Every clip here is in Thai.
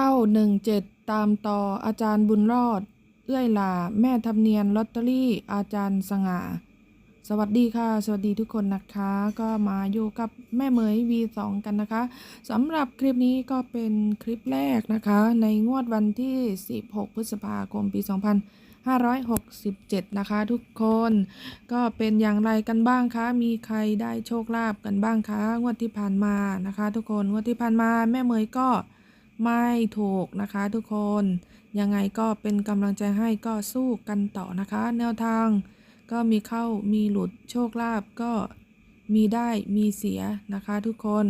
97ตามต่ออาจารย์บุญรอด เอื้อยหลา แม่ทำเนียนลอตเตอรี่อาจารย์สง่า สวัสดีค่ะ สวัสดีทุกคนนะคะ ก็มาอยู่กับแม่เหมย V2 กันนะคะสำหรับคลิปนี้ก็เป็นคลิปแรกนะคะ ในงวดวันที่ 16 พฤษภาคมปี 2567 นะคะทุกคน ก็เป็นอย่างไรกันบ้างคะ มีใครได้โชคลาภกันบ้างคะ งวดที่ผ่านมานะคะ ทุกคน งวดที่ผ่านมาแม่เหมยก็ ไม่ถูกนะคะทุกคน ยังไงก็เป็นกำลังใจให้ก็สู้กันต่อนะคะ แนวทางก็มีเข้ามีหลุดโชคลาภก็มีได้มีเสียนะคะทุกคน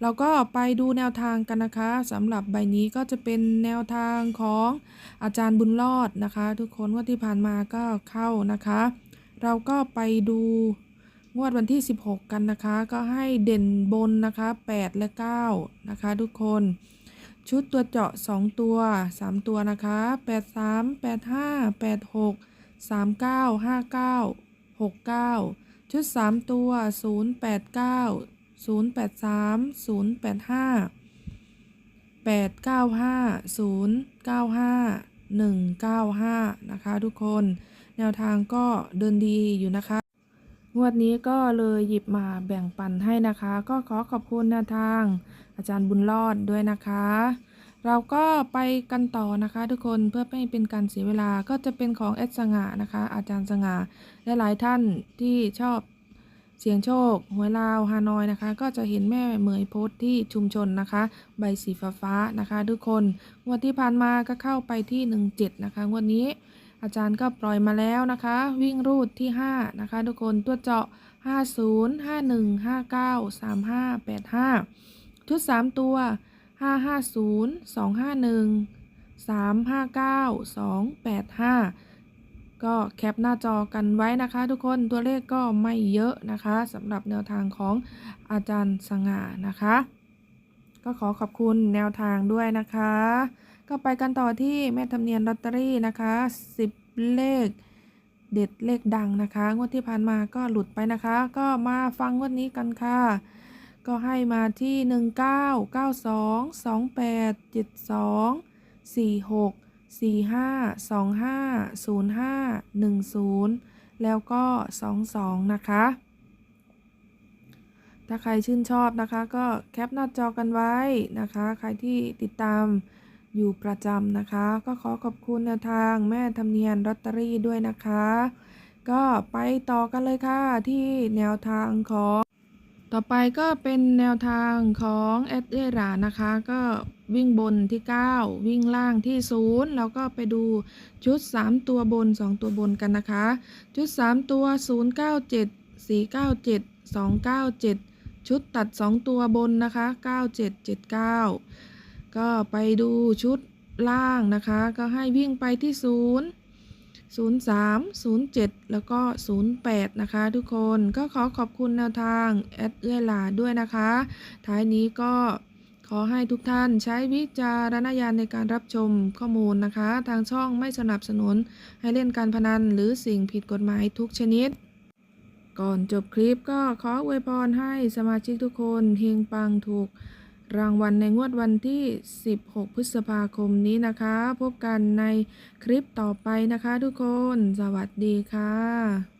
เราก็ไปดูแนวทางกันนะคะสำหรับใบนี้ก็จะเป็นแนวทางของอาจารย์บุญรอดนะคะ ทุกคนว่าที่ผ่านมาก็เข้านะคะ เราก็ไปดูงวดวันที่ 16 กันนะคะ ก็ให้เด่นบนนะคะ 8 และ 9 นะคะ ทุกคน ชุดตัวเจาะ 2 ตัว 3 ตัวนะคะ 83 85 86 39 59 69 ชุด 3 ตัว 089 083 085 895 095 195 นะคะทุกคน แนวทางก็เดินดีอยู่นะคะ งวดนี้ก็เลยหยิบมาแบ่งปันให้นะคะ ก็ขอขอบคุณนวทาง อาจารย์บุญรอดด้วยนะคะ เราก็ไปกันต่อนะคะ ทุกคนเพื่อไม่เป็นการเสียเวลาก็จะเป็นของแอดสง่านะคะ อาจารย์สง่าและหลายท่านที่ชอบเสียงโชคหวยลาวฮานอยนะคะ ก็จะเห็นแม่เหมยโพสต์ที่ชุมชนนะคะ ใบสีฟ้าฟ้านะคะ ทุกคนงวดที่ผ่านมาก็เข้าไปที่ 17 นะคะงวดนี้ อาจารย์ก็ปล่อยมาแล้วนะคะ วิ่งรูดที่ 5 นะคะ ทุกคนตัวเจาะ 50 51 59 35 85 ชุด 3 ตัว 550 251 359 285 ก็แคปหน้าจอกันไว้นะคะทุกคนตัวเลขก็ไม่เยอะนะคะสำหรับแนวทางของอาจารย์สง่านะคะ ก็ขอขอบคุณแนวทางด้วยนะคะ ก็ไปกันต่อที่แม่ธรรมเนียนลอตเตอรี่นะคะ10 เลขเด็ดเลขดังนะคะ งวดที่ผ่านมาก็หลุดไปนะคะ ก็มาฟังงวดนี้กันค่ะ ก็ให้มาที่ 19 92 28 72 46 45 25 05 10 แล้วก็ 22 นะคะ ถ้าใครชื่นชอบนะคะก็แคปหน้าจอกันไว้นะคะ ใครที่ติดตาม อยู่ประจำนะคะ ก็ขอขอบคุณแนวทางแม่ธรรมเนียนลอตเตอรี่ด้วยนะคะ ก็ไปต่อกันเลยค่ะที่แนวทางของ ต่อไปก็เป็นแนวทางของแอดเอรานะคะ ก็วิ่งบนที่ 9 วิ่งล่างที่ 0 แล้วก็ไปดูชุด 3 ตัวบน 2 ตัวบนกันนะคะ ชุด 3 ตัว 097 497 297 ชุดตัด 2 ตัวบนนะคะ 9779 ก็ไปดูชุดล่างนะคะ ก็ให้วิ่งไปที่ 0 03 07 แล้วก็ 08 นะคะ ทุกคนก็ขอขอบคุณแนวทางแอดเอื้อหลาด้วยนะคะ ท้ายนี้ก็ขอให้ทุกท่านใช้วิจารณญาณในการรับชมข้อมูลนะคะ ทางช่องไม่สนับสนุนให้เล่นการพนันหรือสิ่งผิดกฎหมายทุกชนิด ก่อนจบคลิปก็ขออวยพรให้สมาชิกทุกคนเฮงปังถูก รางวัลในงวดวันที่ 16 พฤษภาคมนี้นะคะ พบกันในคลิปต่อไปนะคะทุกคน สวัสดีค่ะ